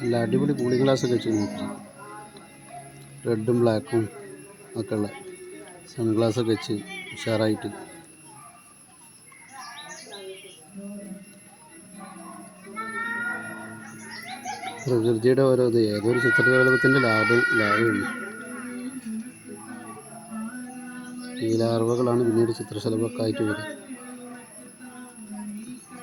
നല്ല അടിപൊളി cooling glass ഒക്കെ വെച്ച് റെഡും ബ്ലാക്കും ഒക്കെ ഉള്ള സൺഗ്ലാസ് ഒക്കെ വെച്ച് ഉഷാറായിട്ട്. പ്രകൃതിയുടെ ഓരോ ഇത് ഏതൊരു ചിത്രശലഭത്തിന്റെ ലാഭം ലാഭമുണ്ട് ഈ ലാർവകളാണ് പിന്നീട് ചിത്രശലഭക്കായിട്ട് വരിക.